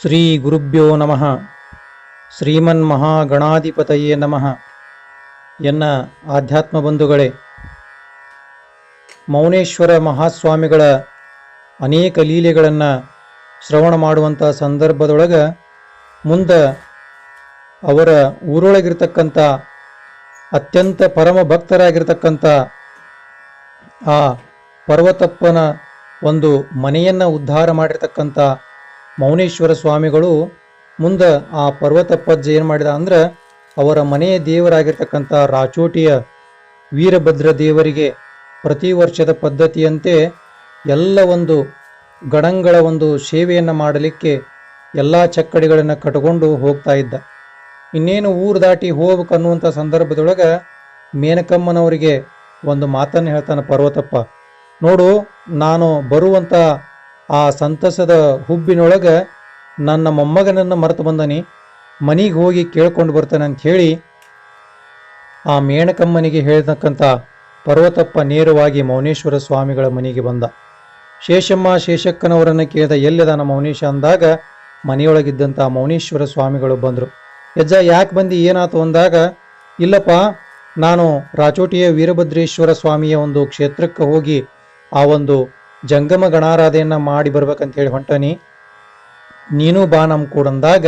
ಶ್ರೀ ಗುರುಭ್ಯೋ ನಮಃ. ಶ್ರೀಮನ್ ಮಹಾಗಣಾಧಿಪತಯೇ ನಮಃ. ಎನ್ನ ಆಧ್ಯಾತ್ಮ ಬಂಧುಗಳೇ, ಮೌನೇಶ್ವರ ಮಹಾಸ್ವಾಮಿಗಳ ಅನೇಕ ಲೀಲೆಗಳನ್ನು ಶ್ರವಣ ಮಾಡುವಂಥ ಸಂದರ್ಭದೊಳಗೆ ಮುಂದೆ ಅವರ ಊರೊಳಗಿರ್ತಕ್ಕಂಥ ಅತ್ಯಂತ ಪರಮ ಭಕ್ತರಾಗಿರ್ತಕ್ಕಂಥ ಆ ಪರ್ವತಪ್ಪನ ಒಂದು ಮನೆಯನ್ನು ಉದ್ಧಾರ ಮಾಡಿರ್ತಕ್ಕಂಥ ಮೌನೇಶ್ವರ ಸ್ವಾಮಿಗಳು ಮುಂದೆ ಆ ಪರ್ವತಪ್ಪಜ್ಜ ಏನು ಮಾಡಿದ ಅಂದ್ರೆ ಅವರ ಮನೆಯ ದೇವರಾಗಿರ್ತಕ್ಕಂಥ ರಾಚೋಟಿಯ ವೀರಭದ್ರ ದೇವರಿಗೆ ಪ್ರತಿ ವರ್ಷದ ಪದ್ಧತಿಯಂತೆ ಎಲ್ಲ ಒಂದು ಗಡಂಗಳ ಒಂದು ಸೇವೆಯನ್ನು ಮಾಡಲಿಕ್ಕೆ ಎಲ್ಲ ಚಕ್ಕಡಿಗಳನ್ನು ಕಟ್ಕೊಂಡು ಹೋಗ್ತಾ ಇದ್ದ. ಇನ್ನೇನು ಊರು ದಾಟಿ ಹೋಗ್ಬೇಕು ಅನ್ನುವಂಥ ಸಂದರ್ಭದೊಳಗೆ ಮೇನಕಮ್ಮನವರಿಗೆ ಒಂದು ಮಾತನ್ನು ಹೇಳ್ತಾನೆ ಪರ್ವತಪ್ಪ, ನೋಡು ನಾನು ಬರುವಂಥ ಆ ಸಂತಸದ ಹುಬ್ಬಿನೊಳಗೆ ನನ್ನ ಮೊಮ್ಮಗನನ್ನು ಮರೆತು ಬಂದನಿ. ಮನೆಗೆ ಹೋಗಿ ಕೇಳ್ಕೊಂಡು ಬರ್ತಾನೆ ಅಂತ ಹೇಳಿ ಆ ಮೇಣಕಮ್ಮನಿಗೆ ಹೇಳ್ತಕ್ಕಂಥ ಪರ್ವತಪ್ಪ ನೇರವಾಗಿ ಮೌನೇಶ್ವರ ಸ್ವಾಮಿಗಳ ಮನೆಗೆ ಬಂದ. ಶೇಷಮ್ಮ ಶೇಷಕ್ಕನವರನ್ನು ಕೇಳಿದ ಎಲ್ಲಿದಾನ ಮೌನೇಶ ಅಂದಾಗ ಮನೆಯೊಳಗಿದ್ದಂಥ ಮೌನೇಶ್ವರ ಸ್ವಾಮಿಗಳು ಬಂದರು. ಯಜ್ಜ ಯಾಕೆ ಬಂದು? ಏನಾಯ್ತು ಅಂದಾಗ, ಇಲ್ಲಪ್ಪ, ನಾನು ರಾಚೋಟಿಯ ವೀರಭದ್ರೇಶ್ವರ ಸ್ವಾಮಿಯ ಒಂದು ಕ್ಷೇತ್ರಕ್ಕೆ ಹೋಗಿ ಆ ಒಂದು ಜಂಗಮ ಗಣಾರಾಧೆಯನ್ನ ಮಾಡಿ ಬರ್ಬೇಕಂತ ಹೇಳಿ ಹೊಂಟನಿ. ನೀನು ಬಾ ನಮ್ಮ ಕೂಡಂದಾಗ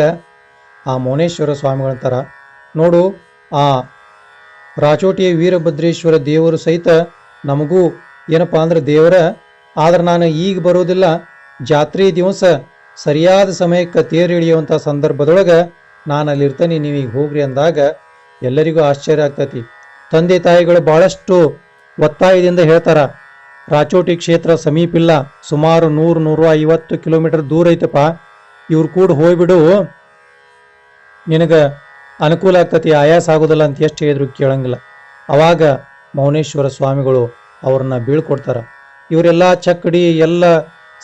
ಆ ಮೌನೇಶ್ವರ ಸ್ವಾಮಿಗಳಂತಾರ ನೋಡು, ಆ ರಾಚೋಟಿಯ ವೀರಭದ್ರೇಶ್ವರ ದೇವರು ಸಹಿತ ನಮಗೂ ಏನಪ್ಪ ಅಂದ್ರೆ ದೇವರ, ಆದ್ರೆ ನಾನು ಈಗ ಬರೋದಿಲ್ಲ. ಜಾತ್ರೆ ದಿವಸ ಸರಿಯಾದ ಸಮಯಕ್ಕೆ ತೇರು ಇಳಿಯುವಂಥ ಸಂದರ್ಭದೊಳಗೆ ನಾನು ಅಲ್ಲಿರ್ತೇನೆ ನೀವು ಈಗ ಹೋಗ್ರಿ ಅಂದಾಗ ಎಲ್ಲರಿಗೂ ಆಶ್ಚರ್ಯ ಆಗ್ತತಿ. ತಂದೆ ತಾಯಿಗಳು ಬಹಳಷ್ಟು ಒತ್ತಾಯದಿಂದ ಹೇಳ್ತಾರ ರಾಚೋಟಿ ಕ್ಷೇತ್ರ ಸಮೀಪಿಲ್ಲ ಸುಮಾರು ನೂರು ನೂರ ಐವತ್ತು ಕಿಲೋಮೀಟರ್ ದೂರ ಐತಪ್ಪ. ಇವ್ರು ಕೂಡ ಹೋಗ್ಬಿಡು. ನಿನಗೆ ಅನುಕೂಲ ಆಗ್ತತಿ, ಆಯಾಸ ಆಗೋದಿಲ್ಲ ಅಂತ ಎಷ್ಟು ಹೇಳಿದ್ರು ಕೇಳಂಗಿಲ್ಲ. ಅವಾಗ ಮೌನೇಶ್ವರ ಸ್ವಾಮಿಗಳು ಅವ್ರನ್ನ ಬೀಳ್ಕೊಡ್ತಾರ. ಇವರೆಲ್ಲ ಚಕ್ಕಡಿ, ಎಲ್ಲ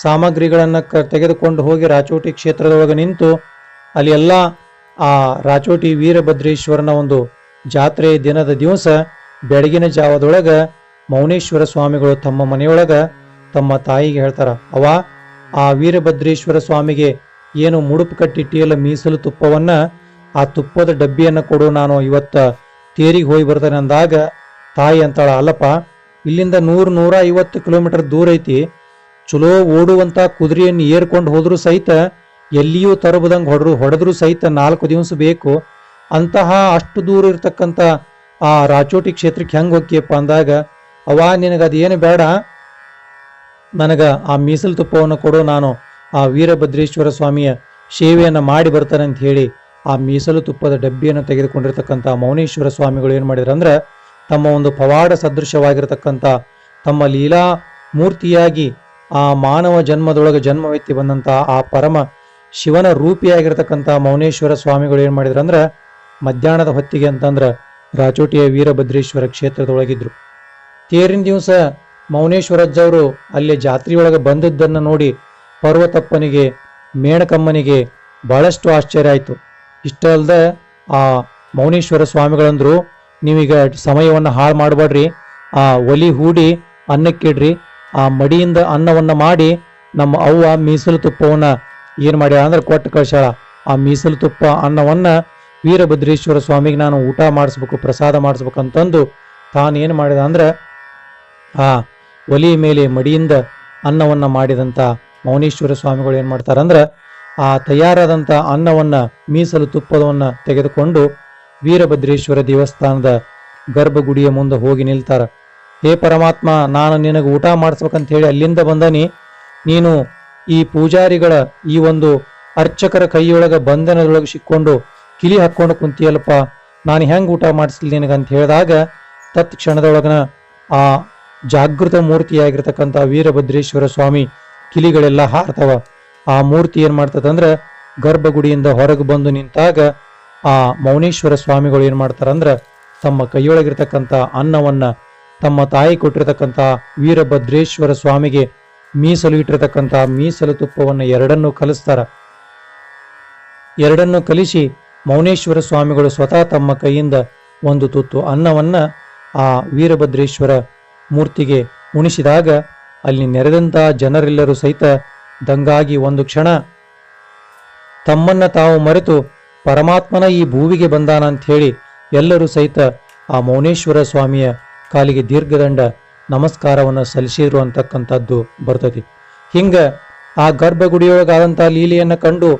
ಸಾಮಗ್ರಿಗಳನ್ನು ಕ ತೆಗೆದುಕೊಂಡು ಹೋಗಿ ರಾಚೋಟಿ ಕ್ಷೇತ್ರದೊಳಗೆ ನಿಂತು ಅಲ್ಲಿ ಎಲ್ಲ ಆ ರಾಚೋಟಿ ವೀರಭದ್ರೇಶ್ವರನ ಒಂದು ಜಾತ್ರೆ ದಿನದ ದಿವಸ ಬೆಳಗಿನ ಜಾವದೊಳಗೆ ಮೌನೇಶ್ವರ ಸ್ವಾಮಿಗಳು ತಮ್ಮ ಮನೆಯೊಳಗ ತಮ್ಮ ತಾಯಿಗೆ ಹೇಳ್ತಾರ ಅವ ಆ ವೀರಭದ್ರೇಶ್ವರ ಸ್ವಾಮಿಗೆ ಏನು ಮುಡುಪು ಕಟ್ಟಿಟ್ಟಿಯಲ್ಲ ಮೀಸಲು ತುಪ್ಪವನ್ನ, ಆ ತುಪ್ಪದ ಡಬ್ಬಿಯನ್ನು ಕೊಡು, ನಾನು ಇವತ್ತ ತೇರಿಗೆ ಹೋಗಿ ಬರ್ತೇನೆ ಅಂದಾಗ, ತಾಯಿ ಅಂತಾಳ, ಅಲ್ಲಪ್ಪ, ಇಲ್ಲಿಂದ ನೂರು ನೂರ ಐವತ್ತು ಕಿಲೋಮೀಟರ್ ದೂರ ಐತಿ, ಚಲೋ ಓಡುವಂತ ಕುದುರೆಯನ್ನು ಏರ್ಕೊಂಡು ಹೋದ್ರೂ ಸಹಿತ ಎಲ್ಲಿಯೂ ತರಬದಂಗೆ ಹೊಡೆದ್ರು ಹೊಡೆದ್ರು ಸಹಿತ ನಾಲ್ಕು ದಿವಸ ಬೇಕು, ಅಂತಹ ಅಷ್ಟು ದೂರ ಇರತಕ್ಕಂಥ ಆ ರಾಚೋಟಿ ಕ್ಷೇತ್ರಕ್ಕೆ ಹೆಂಗೆ ಹೋಗ್ಯಪ್ಪ ಅಂದಾಗ ಅವ ನಿನಗೆ ಅದೇನು ಬೇಡ. ನನಗೆ ಆ ಮೀಸಲು ತುಪ್ಪವನ್ನು ಕೊಡು. ನಾನು ಆ ವೀರಭದ್ರೇಶ್ವರ ಸ್ವಾಮಿಯ ಸೇವೆಯನ್ನು ಮಾಡಿ ಬರ್ತಾನೆ ಅಂತ ಹೇಳಿ ಆ ಮೀಸಲು ತುಪ್ಪದ ಡಬ್ಬಿಯನ್ನು ತೆಗೆದುಕೊಂಡಿರ್ತಕ್ಕಂಥ ಮೌನೇಶ್ವರ ಸ್ವಾಮಿಗಳು ಏನು ಮಾಡಿದ್ರು ಅಂದ್ರೆ ತಮ್ಮ ಒಂದು ಪವಾಡ ಸದೃಶವಾಗಿರತಕ್ಕಂಥ ತಮ್ಮ ಲೀಲಾ ಮೂರ್ತಿಯಾಗಿ ಆ ಮಾನವ ಜನ್ಮದೊಳಗೆ ಜನ್ಮವೆತ್ತಿ ಬಂದಂಥ ಆ ಪರಮ ಶಿವನ ರೂಪಿಯಾಗಿರ್ತಕ್ಕಂಥ ಮೌನೇಶ್ವರ ಸ್ವಾಮಿಗಳು ಏನು ಮಾಡಿದ್ರು ಅಂದ್ರೆ ಮಧ್ಯಾಹ್ನದ ಹೊತ್ತಿಗೆ ಅಂತಂದ್ರೆ ರಾಚೋಟಿಯ ವೀರಭದ್ರೇಶ್ವರ ಕ್ಷೇತ್ರದೊಳಗಿದ್ರು. ತೇರಿನ ದಿವಸ ಮೌನೇಶ್ವರಜ್ಜವರು ಅಲ್ಲಿ ಜಾತ್ರೆಯೊಳಗೆ ಬಂದದ್ದನ್ನು ನೋಡಿ ಪರ್ವತಪ್ಪನಿಗೆ, ಮೇಣಕಮ್ಮನಿಗೆ ಬಹಳಷ್ಟು ಆಶ್ಚರ್ಯ ಆಯಿತು. ಇಷ್ಟ ಅಲ್ಲದೆ ಆ ಮೌನೇಶ್ವರ ಸ್ವಾಮಿಗಳಂದ್ರು, ನೀವೀಗ ಸಮಯವನ್ನು ಹಾಳು ಮಾಡಬೇಡ್ರಿ, ಆ ಒಲಿ ಹೂಡಿ ಅನ್ನಕ್ಕಿಡ್ರಿ, ಆ ಮಡಿಯಿಂದ ಅನ್ನವನ್ನು ಮಾಡಿ ನಮ್ಮ ಅವ್ವ ಮೀಸಲು ತುಪ್ಪವನ್ನು ಏನು ಮಾಡ್ಯಾಳ ಅಂದ್ರೆ ಕೊಟ್ಟು ಕಳ್ಸ್ಯಾಳ. ಆ ಮೀಸಲು ತುಪ್ಪ ಅನ್ನವನ್ನು ವೀರಭದ್ರೇಶ್ವರ ಸ್ವಾಮಿಗೆ ನಾನು ಊಟ ಮಾಡಿಸ್ಬೇಕು, ಪ್ರಸಾದ ಮಾಡಿಸ್ಬೇಕಂತಂದು ತಾನೇನು ಮಾಡಿದ ಅಂದ್ರೆ ಆ ಒಲಿಯ ಮೇಲೆ ಮಡಿಯಿಂದ ಅನ್ನವನ್ನ ಮಾಡಿದಂಥ ಮೌನೇಶ್ವರ ಸ್ವಾಮಿಗಳು ಏನು ಮಾಡ್ತಾರಂದ್ರೆ ಆ ತಯಾರಾದಂಥ ಅನ್ನವನ್ನ ಮೀಸಲು ತುಪ್ಪದವನ್ನ ತೆಗೆದುಕೊಂಡು ವೀರಭದ್ರೇಶ್ವರ ದೇವಸ್ಥಾನದ ಗರ್ಭಗುಡಿಯ ಮುಂದೆ ಹೋಗಿ ನಿಲ್ತಾರ. ಹೇ ಪರಮಾತ್ಮ, ನಾನು ನಿನಗೆ ಊಟ ಮಾಡಿಸ್ಬೇಕಂತ ಹೇಳಿ ಅಲ್ಲಿಂದ ಬಂದನಿ. ನೀನು ಈ ಪೂಜಾರಿಗಳ ಈ ಒಂದು ಅರ್ಚಕರ ಕೈಯೊಳಗ ಬಂಧನದೊಳಗೆ ಸಿಕ್ಕೊಂಡು ಕಿಲಿ ಹಾಕ್ಕೊಂಡು ಕುಂತಿಯಲ್ಲಪ್ಪ. ನಾನು ಹೆಂಗೆ ಊಟ ಮಾಡಿಸ್ಲಿ ನಿನಗಂತ ಹೇಳಿದಾಗ ತತ್ ಕ್ಷಣದೊಳಗನ ಆ ಜಾಗೃತ ಮೂರ್ತಿಯಾಗಿರ್ತಕ್ಕಂಥ ವೀರಭದ್ರೇಶ್ವರ ಸ್ವಾಮಿ ಕಿಲಿಗಳೆಲ್ಲ ಹಾರ್ತವ. ಆ ಮೂರ್ತಿ ಏನ್ ಮಾಡ್ತದಂದ್ರೆ ಗರ್ಭಗುಡಿಯಿಂದ ಹೊರಗೆ ಬಂದು ನಿಂತಾಗ ಆ ಮೌನೇಶ್ವರ ಸ್ವಾಮಿಗಳು ಏನ್ ಮಾಡ್ತಾರಂದ್ರ ತಮ್ಮ ಕೈಯೊಳಗಿರ್ತಕ್ಕಂಥ ಅನ್ನವನ್ನ ತಮ್ಮ ತಾಯಿ ಕೊಟ್ಟಿರ್ತಕ್ಕಂಥ ವೀರಭದ್ರೇಶ್ವರ ಸ್ವಾಮಿಗೆ ಮೀಸಲು ಇಟ್ಟಿರತಕ್ಕಂಥ ಮೀಸಲು ತುಪ್ಪವನ್ನು ಎರಡನ್ನೂ ಕಲಿಸ್ತಾರ. ಎರಡನ್ನೂ ಕಲಿಸಿ ಮೌನೇಶ್ವರ ಸ್ವಾಮಿಗಳು ಸ್ವತಃ ತಮ್ಮ ಕೈಯಿಂದ ಒಂದು ತುತ್ತು ಅನ್ನವನ್ನ ಆ ವೀರಭದ್ರೇಶ್ವರ ಮೂರ್ತಿಗೆ ಉಣಿಸಿದಾಗ ಅಲ್ಲಿ ನೆರೆದಂತ ಜನರೆಲ್ಲರೂ ಸಹಿತ ದಂಗಾಗಿ ಒಂದು ಕ್ಷಣ, ತಮ್ಮನ್ನ ತಾವು ಮರೆತು ಪರಮಾತ್ಮನ ಈ ಭೂವಿಗೆ ಬಂದಾನ ಅಂತ ಹೇಳಿ ಎಲ್ಲರೂ ಸಹಿತ ಆ ಮೌನೇಶ್ವರ ಸ್ವಾಮಿಯ ಕಾಲಿಗೆ ದೀರ್ಘದಂಡ ನಮಸ್ಕಾರವನ್ನು ಸಲ್ಲಿಸಿದ್ರು ಅಂತಕ್ಕಂಥದ್ದು ಬರ್ತತಿ ಹಿಂಗ ಆ ಗರ್ಭಗುಡಿಯೊಳಗಾದಂಥ ಲೀಲೆಯನ್ನು ಕಂಡು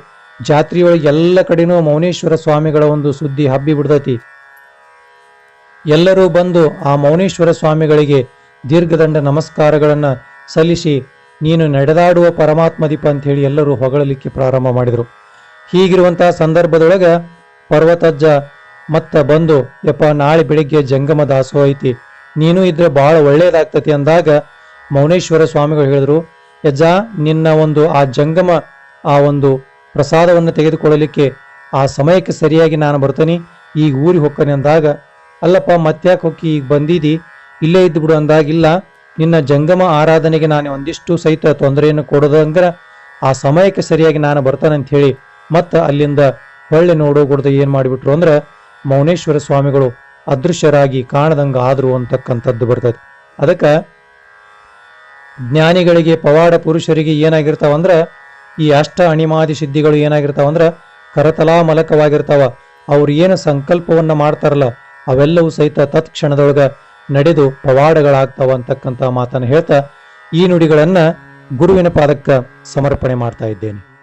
ಜಾತ್ರೆಯೊಳಗೆ ಎಲ್ಲ ಕಡೆನೂ ಮೌನೇಶ್ವರ ಸ್ವಾಮಿಗಳ ಒಂದು ಸುದ್ದಿ ಹಬ್ಬಿ ಬಿಡ್ತತಿ. ಎಲ್ಲರೂ ಬಂದು ಆ ಮೌನೇಶ್ವರ ಸ್ವಾಮಿಗಳಿಗೆ ದೀರ್ಘದಂಡ ನಮಸ್ಕಾರಗಳನ್ನು ಸಲ್ಲಿಸಿ ನೀನು ನಡೆದಾಡುವ ಪರಮಾತ್ಮ ದೀಪ ಅಂತ ಹೇಳಿ ಎಲ್ಲರೂ ಹೊಗಳಲಿಕ್ಕೆ ಪ್ರಾರಂಭ ಮಾಡಿದರು. ಹೀಗಿರುವಂತಹ ಸಂದರ್ಭದೊಳಗೆ ಪರ್ವತಜ್ಜ ಮತ್ತ ಬಂದು, ಯಪ್ಪ, ನಾಳೆ ಬೆಳಿಗ್ಗೆ ಜಂಗಮ ದಾಸೋ ಐತಿ, ನೀನು ಇದ್ರೆ ಬಹಳ ಒಳ್ಳೇದಾಗ್ತತಿ ಅಂದಾಗ ಮೌನೇಶ್ವರ ಸ್ವಾಮಿಗಳು ಹೇಳಿದ್ರು, ಯಜ್ಜ, ನಿನ್ನ ಒಂದು ಆ ಜಂಗಮ, ಆ ಒಂದು ಪ್ರಸಾದವನ್ನು ತೆಗೆದುಕೊಳ್ಳಲಿಕ್ಕೆ ಆ ಸಮಯಕ್ಕೆ ಸರಿಯಾಗಿ ನಾನು ಬರ್ತೀನಿ, ಈಗ ಊರಿಗೆ ಹೋಗ್ತಾನೆ ಅಂದಾಗ, ಅಲ್ಲಪ್ಪ, ಮತ್ತ್ಯಾಕೆ ಹೋಗಿ ಈಗ ಬಂದಿದಿ? ಇಲ್ಲೇ ಇದ್ದು ಬಿಡು ಅಂದಾಗಿಲ್ಲ. ನಿನ್ನ ಜಂಗಮ ಆರಾಧನೆಗೆ ನಾನು ಒಂದಿಷ್ಟು ಸಹಿತ ತೊಂದರೆಯನ್ನು ಕೊಡೋದಂದ್ರ ಆ ಸಮಯಕ್ಕೆ ಸರಿಯಾಗಿ ನಾನು ಬರ್ತಾನೆ ಅಂತ ಹೇಳಿ ಮತ್ತೆ ಅಲ್ಲಿಂದ ಹೊಳ್ಳೆ ನೋಡೋ ಗುಡ್ದು ಏನು ಮಾಡಿಬಿಟ್ರು ಅಂದ್ರೆ ಮೌನೇಶ್ವರ ಸ್ವಾಮಿಗಳು ಅದೃಶ್ಯರಾಗಿ ಕಾಣದಂಗ ಆದ್ರು ಅಂತಕ್ಕಂಥದ್ದು ಬರ್ತದೆ. ಅದಕ್ಕೆ ಜ್ಞಾನಿಗಳಿಗೆ, ಪವಾಡ ಪುರುಷರಿಗೆ ಏನಾಗಿರ್ತಾವಂದ್ರೆ ಈ ಅಷ್ಟ ಅಣಿಮಾದಿ ಸಿದ್ಧಿಗಳು ಏನಾಗಿರ್ತಾವಂದ್ರೆ ಕರತಲಾ ಮಲಕವಾಗಿರ್ತಾವ ಅವ್ರು ಏನು ಸಂಕಲ್ಪವನ್ನ ಮಾಡ್ತಾರಲ್ಲ, ಅವೆಲ್ಲವೂ ಸಹಿತ ತತ್ಕ್ಷಣದೊಳಗ ನಡೆದು ಪವಾಡಗಳಾಗ್ತಾವ ಅಂತಕ್ಕಂಥ ಮಾತನ್ನು ಹೇಳ್ತಾ ಈ ನುಡಿಗಳನ್ನ ಗುರುವಿನ ಪಾದಕ್ಕೆ ಸಮರ್ಪಣೆ ಮಾಡ್ತಾ ಇದ್ದೇನೆ.